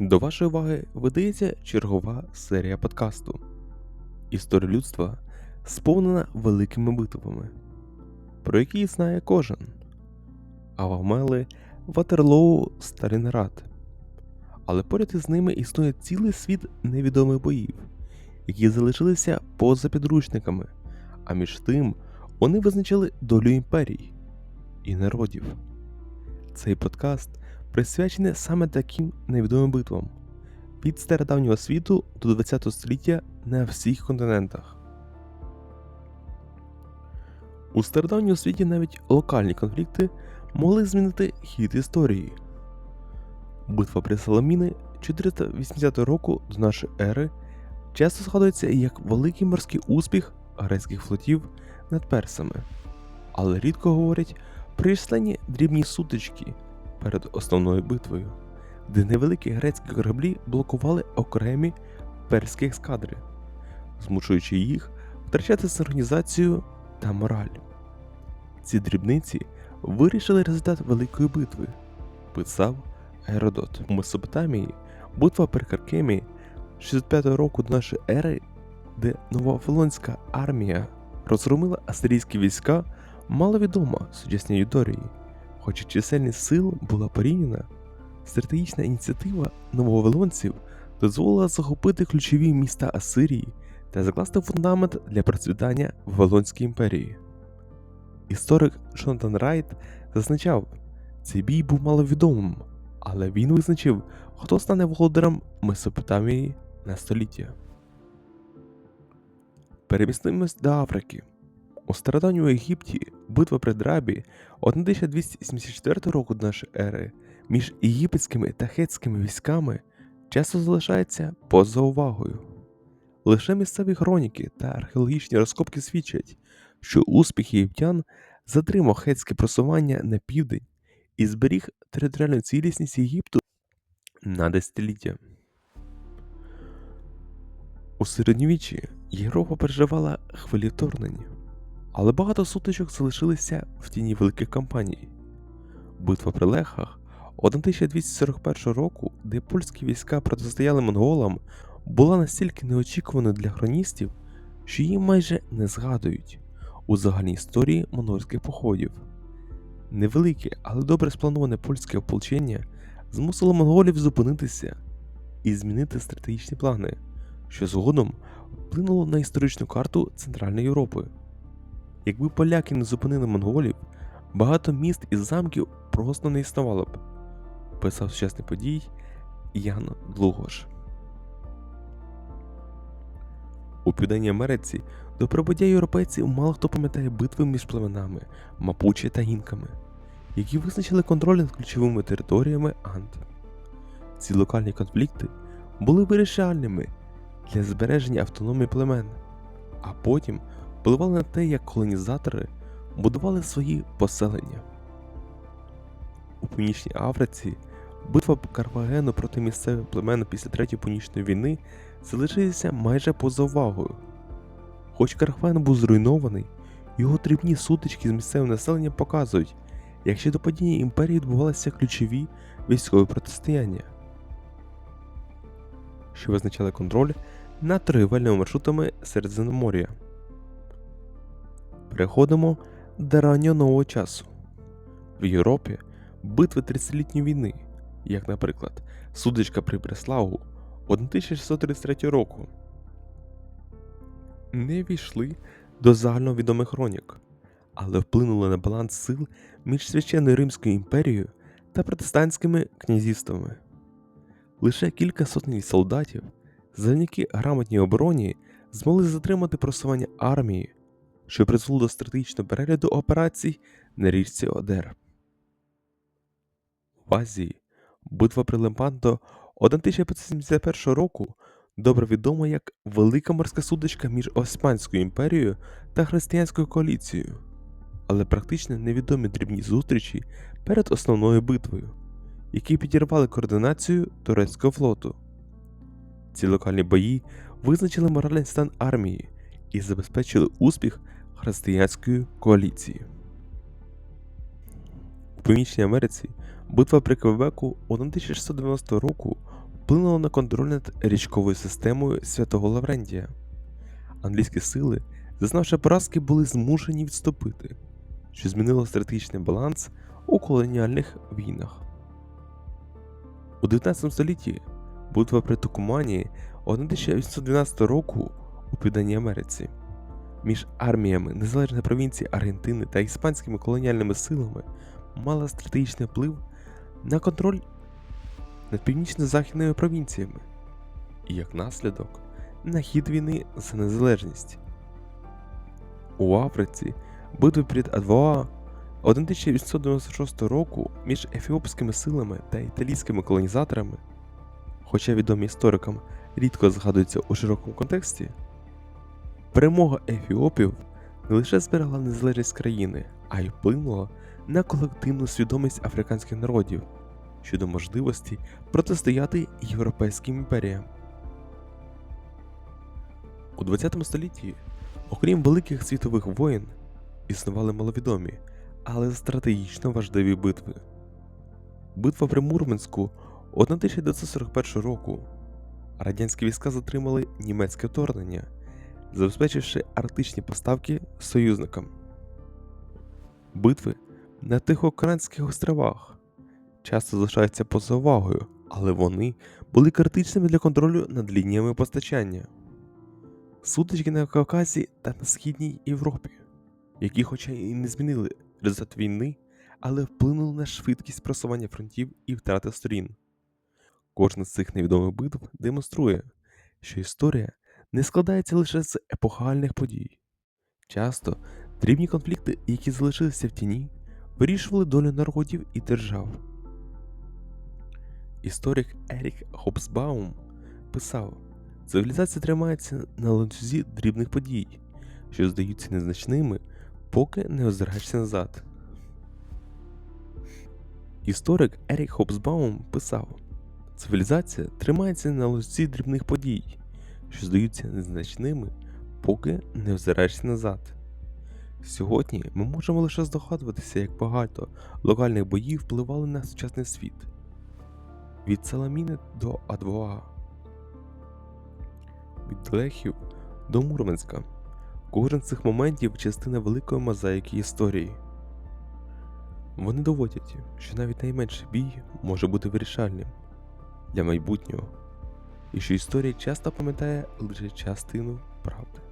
До вашої уваги видається чергова серія подкасту. Історія людства сповнена великими битвами, про які знає кожен. Авамели, Ватерлоу, Сталінград. Але поряд із ними існує цілий світ невідомих боїв, які залишилися поза підручниками, а між тим вони визначили долю імперій і народів. Цей подкаст присвячений саме таким невідомим битвам від стародавнього світу до ХХ століття на всіх континентах. У стародавньому світі навіть локальні конфлікти могли змінити хід історії. Битва при Саламіни 480 року до нашої ери часто згадується як великий морський успіх грецьких флотів над персами, але рідко говорять про численні дрібні сутички перед основною битвою, де невеликі грецькі кораблі блокували окремі перські ескадри, змушуючи їх втрачати синхронізацію та мораль. Ці дрібниці вирішили результат великої битви, писав Геродот. У Месопотамії битва при Каркемі 65 року до нашої ери, де нововавилонська армія розгромила асирійські війська, маловідома сучасній Юдорії. Хоча чисельність сил була порівняна, стратегічна ініціатива нововавилонців дозволила захопити ключові міста Асирії та закласти фундамент для процвітання Вавилонської імперії. Історик Джонатан Райт зазначав, цей бій був маловідомим, але він визначив, хто стане володарем Месопотамії на століття. Перемістимось до Африки. У стародавньому Єгипті битва при Драбі 1274 року до нашої ери між єгипетськими та хетськими військами часто залишається поза увагою. Лише місцеві хроніки та археологічні розкопки свідчать, що успіх єгиптян затримав хетське просування на південь і зберіг територіальну цілісність Єгипту на десятиліття. У середньовіччі Європа переживала хвилі вторгнень, але багато сутичок залишилися в тіні великих кампаній. Битва при Лехах 1241 року, де польські війська протистояли монголам, була настільки неочікуваною для хроністів, що її майже не згадують у загальній історії монгольських походів. Невелике, але добре сплановане польське ополчення змусило монголів зупинитися і змінити стратегічні плани, що згодом вплинуло на історичну карту Центральної Європи. Якби поляки не зупинили монголів, багато міст і замків просто не існувало б, писав сучасний подій Ян Длугош. У Південній Америці до прибуття європейців мало хто пам'ятає битви між племенами Мапуче та інками, які визначили контроль над ключовими територіями Анд. Ці локальні конфлікти були вирішальними для збереження автономії племен, а потім впливали на те, як колонізатори будували свої поселення. У Північній Африці битва Карфагену проти місцевих племен після Третьої Пунічної війни залишилася майже поза увагою. Хоч Карфаген був зруйнований, його дрібні сутички з місцевим населенням показують, як ще до падіння імперії відбувалися ключові військові протистояння, що визначали контроль над торгівельними маршрутами Середземномор'я. Переходимо до раннього часу. В Європі битви 30-літньої війни, як, наприклад, судочка при Бреславу 1633 року, не війшли до загальновідомих хронік, але вплинули на баланс сил між священною Римською імперією та протестантськими князівствами. Лише кілька сотень солдатів, завдяки грамотній обороні, змогли затримати просування армії, що призвело до стратегічного перегляду операцій на річці Одер. В Азії битва при Лемпанто 1571 року добре відома як Велика морська судочка між Османською імперією та християнською коаліцією, але практично невідомі дрібні зустрічі перед основною битвою, які підірвали координацію турецького флоту. Ці локальні бої визначили моральний стан армії і забезпечили успіх християнської коаліції. У Північній Америці битва при Квебеку 1690 року вплинуло на контроль над річковою системою святого Лаврентія. Англійські сили, зазнавши поразки, були змушені відступити, що змінило стратегічний баланс у колоніальних війнах. У 19 столітті битва при Тукумані 1812 року у Південній Америці між арміями незалежної провінції Аргентини та іспанськими колоніальними силами мала стратегічний вплив на контроль над північно-західними провінціями і як наслідок на хід війни за незалежність. У Африці битви під Адвоа 1896 року між ефіопськими силами та італійськими колонізаторами, хоча відомі історикам рідко згадуються у широкому контексті, перемога ефіопів не лише зберегла незалежність країни, а й вплинула на колективну свідомість африканських народів щодо можливості протистояти європейським імперіям. У 20 столітті, окрім великих світових воєн, існували маловідомі, але стратегічно важливі битви. Битва при Мурманську 1941 року. Радянські війська затримали німецьке вторгнення, забезпечивши арктичні поставки союзникам. Битви на Тихоокеанських островах часто залишаються поза увагою, але вони були критичними для контролю над лініями постачання. Сутички на Кавказі та на Східній Європі, які, хоча і не змінили результат війни, але вплинули на швидкість просування фронтів і втрати сторін. Кожна з цих невідомих битв демонструє, що історія не складається лише з епохальних подій. Часто дрібні конфлікти, які залишилися в тіні, вирішували долю народів і держав. Історик Ерік Хобсбаум писав: цивілізація тримається на ланцюзі дрібних подій, що здаються незначними, поки не озираєшся назад. Історик Ерік Хобсбаум писав: цивілізація тримається на ланцюзі дрібних подій, що здаються незначними, поки не озираєшся назад. Сьогодні ми можемо лише здогадуватися, як багато локальних боїв впливали на сучасний світ від Саламіни до Адвоа, від Лехів до Мурманська. Кожен з цих моментів частина великої мозаїки історії. Вони доводять, що навіть найменший бій може бути вирішальним для майбутнього, і що історія часто пам'ятає лише частину правди.